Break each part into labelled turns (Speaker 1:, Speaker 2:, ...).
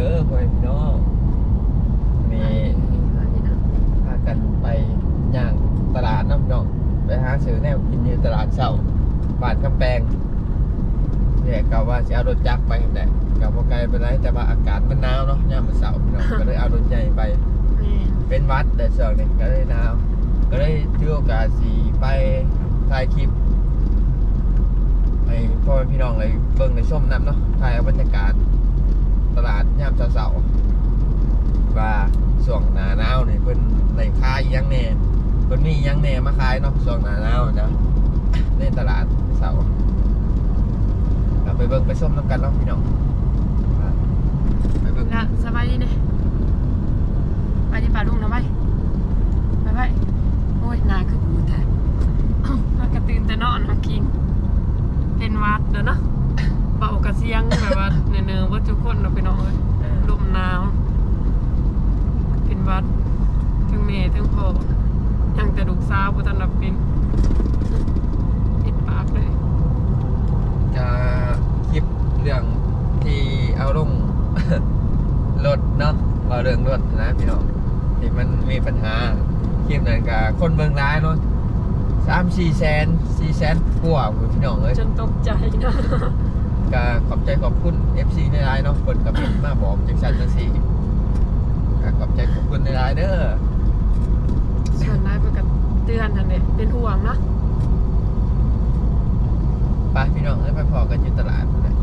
Speaker 1: ด้อพ่อแม่พี่น้องนี่
Speaker 2: อันนี้นะ
Speaker 1: พากันไปย่างตลาดน้ำเนาะไปหาซื้อแนวกินอยู่ตลาดเช้าบ้านกำแพงเนี่ยกะว่าจะเอารถจักรไปแต่กะบ่ไกลไปไหนแต่ว่าอากาศมันหนาวเนาะยามมื้อเช้าพี่น้องก็เลยเอารถใหญ่ไป
Speaker 2: นี่
Speaker 1: เป็นวัดแต่ช่วงนี้ก็เลยหนาวก็เลยถือโอกาสสีไปถ่ายคลิปให้พ่อแม่พี่น้องเลยเบิ่งในชมน้ำเนาะถ่ายเอาบรรยากาศ ตลาดยามเช้าๆว่าช่วงหนาหนาวนี่เพิ่นในขายยังแน่เพิ่นมียังแน่มาขายเนาะช่วงหนาหนาวนะในตลาดเช้าเราไปเบิ่งไปชมน้ำกันเนาะพี่น้องไปเบิ่ง
Speaker 2: ละสบายดีเนี่ยไปที่ป่าลุงนะไปไปไปโอ้ยนาคือปูแต่มากระตื่นแต่นอนมาคิงเป็นวัดเด้อเนาะ เบากระเสียงแบบว่าเนื้อๆว่าทุกคนเราะไปน้องเลย
Speaker 1: เออ
Speaker 2: ลมหนาว เป็นหวัดทั้งเมย์ทั้งพ่อยังแต่ลูกสาวพุทธนับเป็นปิดปากเลย
Speaker 1: จะคลิปเรื่องที่เอาลงรถเนาะว่าเรื่องรถนะพี่น้องที่มันมีปัญหาคลิปนั้นกับคนเมืองร้ายเนาะสามสี่แสนสี่แสนกว่าพุ่นพี่น้องเอ้ย
Speaker 2: จนตกใจนะ
Speaker 1: ก็ขอบใจขอบคุณ FC ในร้ายๆเนาะคนกับเป็นมาบอกจังสันจังสี่ก็ขอบใจขอบคุณในร้ายๆเด้อ
Speaker 2: ส่วนนายประกันเตือนทันเดเป็นห่วงเนาะ
Speaker 1: ไปพี่น้องเอ้ยไปพอกันอยู่ตลาดนั่นแหละ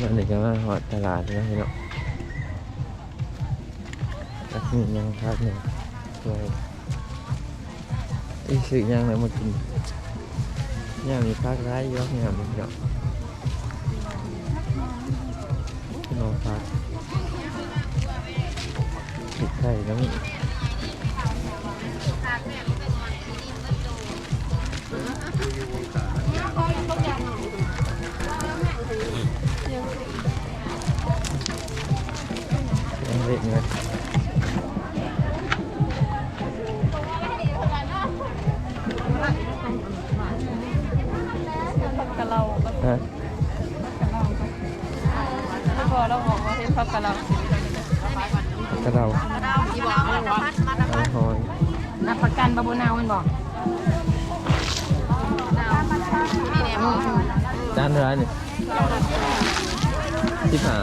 Speaker 1: มันนี่ก็มาหอดตลาดนะพี่น้องแล้วมียังพักหนึ่งด้วยอีกสิ่งยังเลยมากิน ย่างมีพักร้ายเยอะเนี่ยมันเยอะพี่น้องพักติดไข่แล้วมียังเล็กเลย
Speaker 2: ที่บอกว่า
Speaker 1: เอาหอย
Speaker 2: นับประกันบาบูนาวมันบอก
Speaker 1: จานเท่าไหรนี่สิบห้า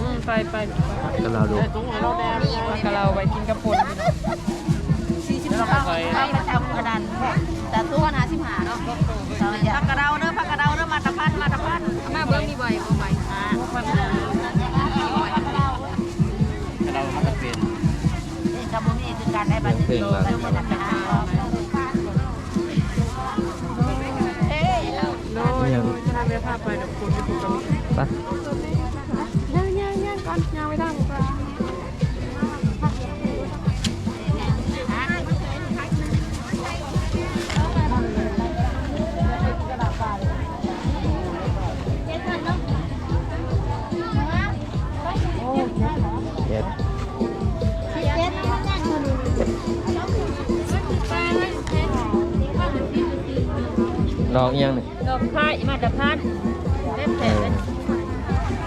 Speaker 2: อืมไปไป
Speaker 1: กระเดาดู
Speaker 2: กะเราไปกินกระปุน
Speaker 3: เราไปประจำกระดา คือการได้บัตรโตกันมาตะพันเฮ้ย
Speaker 2: โน้ยจะทำเรือผ้าไปเดี๋ยวคุณไปถูกกระมี
Speaker 1: ไป
Speaker 2: ย่างย่างย่างก่อนย่างไม่ได้
Speaker 1: ดอกอิหยังนี่
Speaker 3: ดอกไม้มาตะพันเล่ม
Speaker 1: เอ
Speaker 3: แผ่
Speaker 1: อ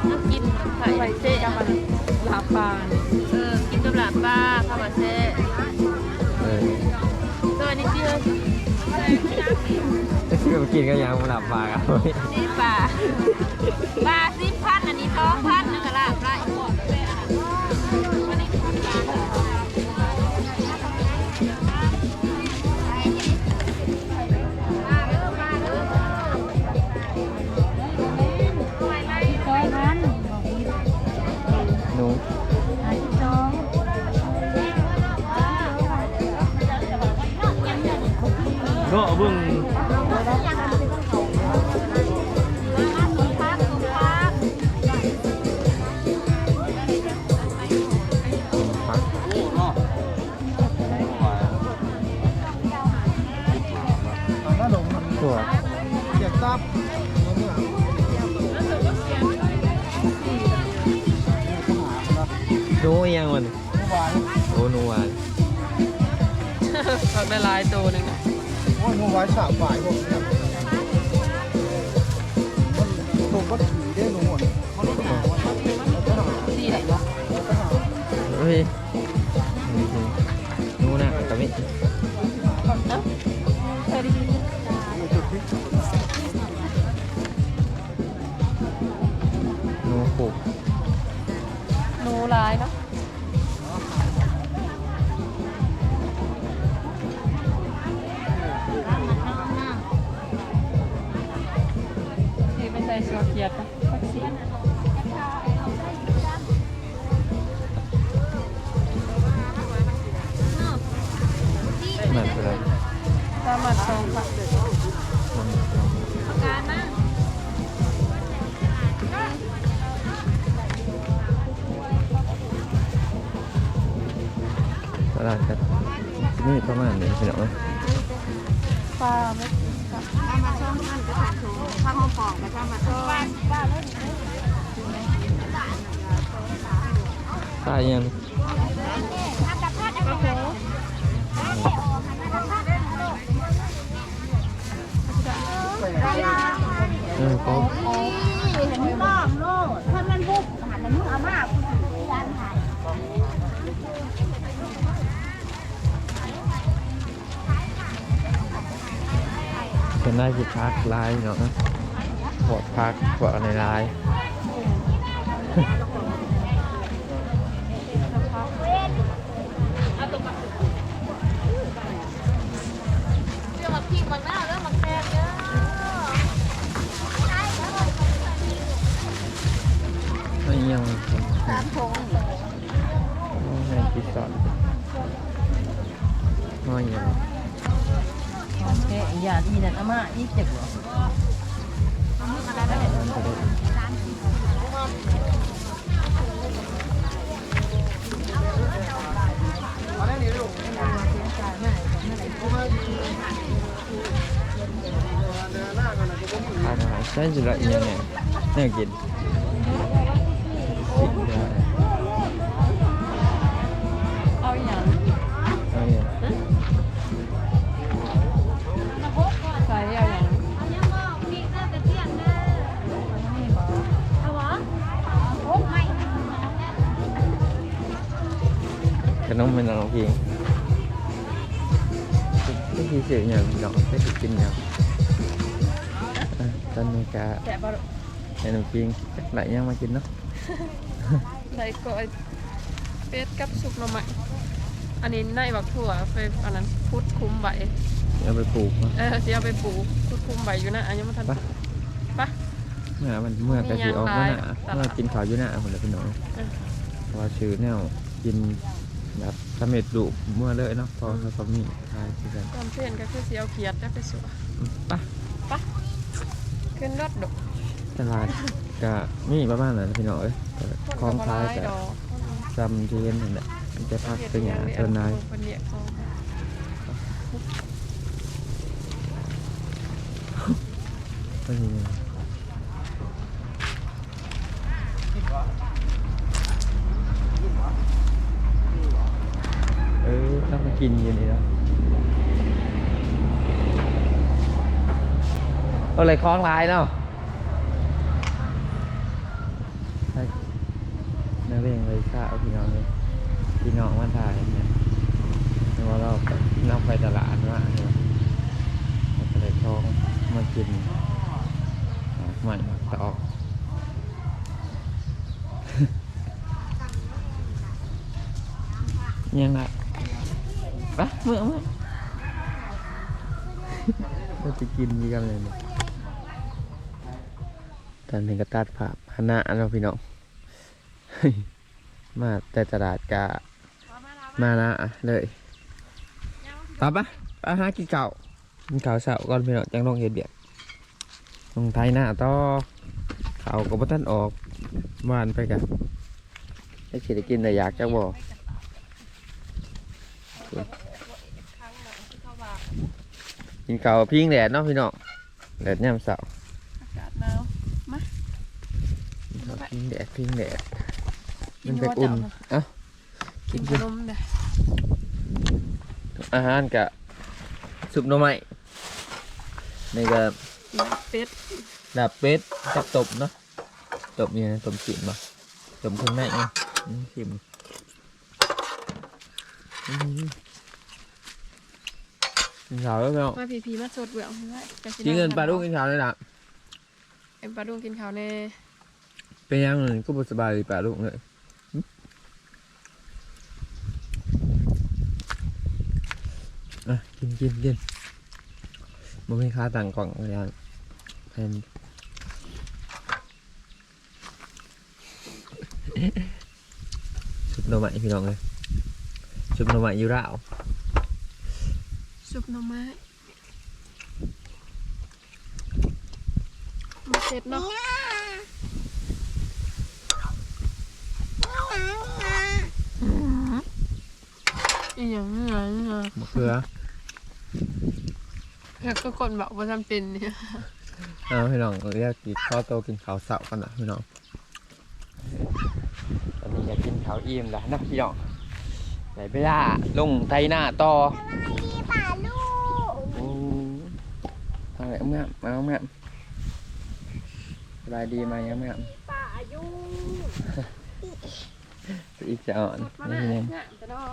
Speaker 3: น้ำกินไข่
Speaker 2: ใบเจ๊มันลาปาน
Speaker 3: เออ กินกับหลานป้าข้าวมาเซ่
Speaker 1: เออ
Speaker 3: ตัวนี้เชื่อ
Speaker 1: ที่มากินก็ยังมาหลับปากอะ
Speaker 3: นี่ป่าป่าสิบพันอันนี้สอ
Speaker 1: เบิ่งพัก
Speaker 4: โอ้เนาะถ้าหลงมัน
Speaker 1: ตัว
Speaker 4: เสียบตับ
Speaker 1: หนูอิหยังมัน
Speaker 4: เมื่อวาน
Speaker 1: โอ้หนูหวาน
Speaker 2: ผักได้หลายตัวหนึง
Speaker 4: โอ้ยหนูไว้สามฝ่ายพวกเนี่ยมันตก็ถือได้หนูหมดมันต้องหาวันมันต้องหา
Speaker 3: ดีไหนวะ
Speaker 4: มันต้องหา
Speaker 1: เฮ้ยนู่นน่ะกะมิ ปลา
Speaker 2: ไม่ถ้า
Speaker 1: มา
Speaker 3: ช่องมันก็ถูกถ้าห้องปองก็ถ้ามาช่องบ้านบ้าน
Speaker 1: ตายยังเออก็
Speaker 3: เห็ น
Speaker 1: ได้คือพักลายเนาะพวกพักพวกในลาย
Speaker 3: เรื่องมาพี่มันหน้าเรื่องมันแพงเยอะ
Speaker 1: ไม่ยัง
Speaker 3: สามทง
Speaker 1: ในที่สอนน้อยยัง
Speaker 3: แกยาอีนั่นอาม่าอีเจ็บเหรอ
Speaker 1: อาหารใช่จุดละอีกยังไงเนี่ยกิน ก็
Speaker 2: แกะปลา
Speaker 1: ให้น้องพิงไหลยังมากินเนาะ
Speaker 2: ใส่กอยเป็ดกับซุปหน่อไม้อันนี้ในบักถั่วไปอันนั้นพุดคุ้มใบ
Speaker 1: เอาไปปลูกเอ
Speaker 2: อจะเอาไปปลูกพุดคุ้มใบอยู่นะอันนี้มันทัน
Speaker 1: ไป
Speaker 2: ปะ
Speaker 1: เมื่อมันเมื่อกะทิออกมาหนา
Speaker 2: มีย่างลาย
Speaker 1: เมื่อกินข้าวอยู่หน้าคนละพี่น้องว่าชื่อแนวกินแบบ สำเร็จรูปเมื่อเลยเนาะเพอเขาก็มีทายที่กัน
Speaker 2: ตอนเพื่อนก็คือเสียวเขียดได้ไปสวย
Speaker 1: อืมไป
Speaker 2: ขึ้นรถดอก
Speaker 1: ตลาดก็มีประมาณนั้นพี่น้องเอ้ยก็คล้องคล้าย
Speaker 2: ด
Speaker 1: กั
Speaker 2: อบก
Speaker 1: จำที่เห็นนั่นแหละมันจะพักเป็นอย่าง
Speaker 2: เรี
Speaker 1: เท่านั้น
Speaker 2: คนเดียวเขา
Speaker 1: ก็มีเออถ้ามา กินอยู่นี่แล้วเอาอะไรคล้องลายเนาะนั่นักเรียนเลยทราบพี่น้องเลยพี่น้องมันถ่ายเนี่ยแล้วเรานำไปตลาดว่าเนี่ยเราก็เลยคล้องมากินใหม่ต่อ ยังไงปะเมื่อเมื่อ เราจะ กินมีกันเลยเนี่ยตอนนี้ก็ตัดผับคณะเราพี่น้อง มาแต่ตลาดกะมานะเลยต่อปะไปหากินเก่าวกินเก่าวเสาร์ก่อนพี่น้องจังลองเห็ดเบียดลงไทยหน้าต่อเขาวก็บ่ทันออกวานไปกันได้สิได้กินแต่อยากจังบ่กิ นเก่าวพิงแดดเนาะพี่น้องแดดย่ำเสาร์
Speaker 2: อากาศหนาว
Speaker 1: พิงแดดพิงแดดมันเป็นอุ่นเอ้า
Speaker 2: กิ
Speaker 1: กิ
Speaker 2: น
Speaker 1: น
Speaker 2: ข
Speaker 1: กิน
Speaker 2: นมเด้อ
Speaker 1: อาหารกะซุปหน่อไม้นี่ก็
Speaker 2: เป็ด
Speaker 1: ลาบเป็ดกับตบเนาะตบเนี่ยนะตบจิ๋มบ่ตบเครื่องในเนาะอืมจิ๋มอืม กินข้าวแล้วเนาะ
Speaker 2: มาพีพีมาสดเบื่อไม่ไหวจะสิ
Speaker 1: กินเงินปลาลูกกินข้าวเลยล่ะ
Speaker 2: เอ็มปลาดุกกินข้าวแน่
Speaker 1: เป็นยังไงก็บ่สบายเลยปลาลูกเลยหึอะกินกินกินบ่มีค่าต่างกล่องเลยอะแทนชุบหน่อไม้พี่น้องเลยชุบหน่อไม้อยู่ราว
Speaker 2: ซุปหน่อไม้มาเสร็จเนาะอีหยังเหนื่อยเหนื่อย
Speaker 1: มะเขือ
Speaker 2: แล้วก็คนบอกว่าจำเป็นเนี่ย
Speaker 1: เอาพี่น้องเรียกกินข้าวโตกินข้าวเสากันนะพี่น้องตอนนี้อยากกินข้าวอิ่มแล้วนะพี่น้องไหนไปล่าลงไทยหน้าต่อ
Speaker 5: มี ป่าลูก
Speaker 1: โอ้ทางไหนเอาแม่มาเอาแม่สบายดีไหมเอาแม่
Speaker 5: ป่ายุ
Speaker 1: อีกจะอ่อนนี่เนี่ย
Speaker 2: จะดอ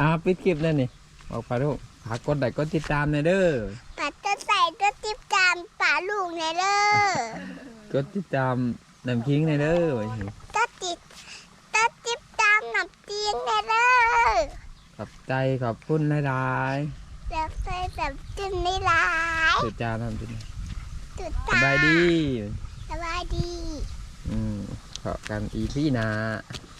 Speaker 1: อ่าปิดคลิปนั่นนี่บอกไปลูกฝากกดไลค์กดติดตามหน่อยเด้อ
Speaker 5: ปัดจะใส่ก็ติบตามป่าลูกในเด้อก
Speaker 1: ดติดตามน้ำคิงหน่อยเด้อว่าสิ
Speaker 5: ก็ติดก็ติบตามหนับเตียงในเด้อ
Speaker 1: ขอบใจขอบคุณหลาย
Speaker 5: แล้วใส่แบบจิ้มไม่ร้าย
Speaker 1: ๆสุดจานทำจุดนี้
Speaker 5: จุด
Speaker 1: ส
Speaker 5: ตา
Speaker 1: บายดี
Speaker 5: สบายดี
Speaker 1: อืมขอกันอีพี่นา
Speaker 5: ส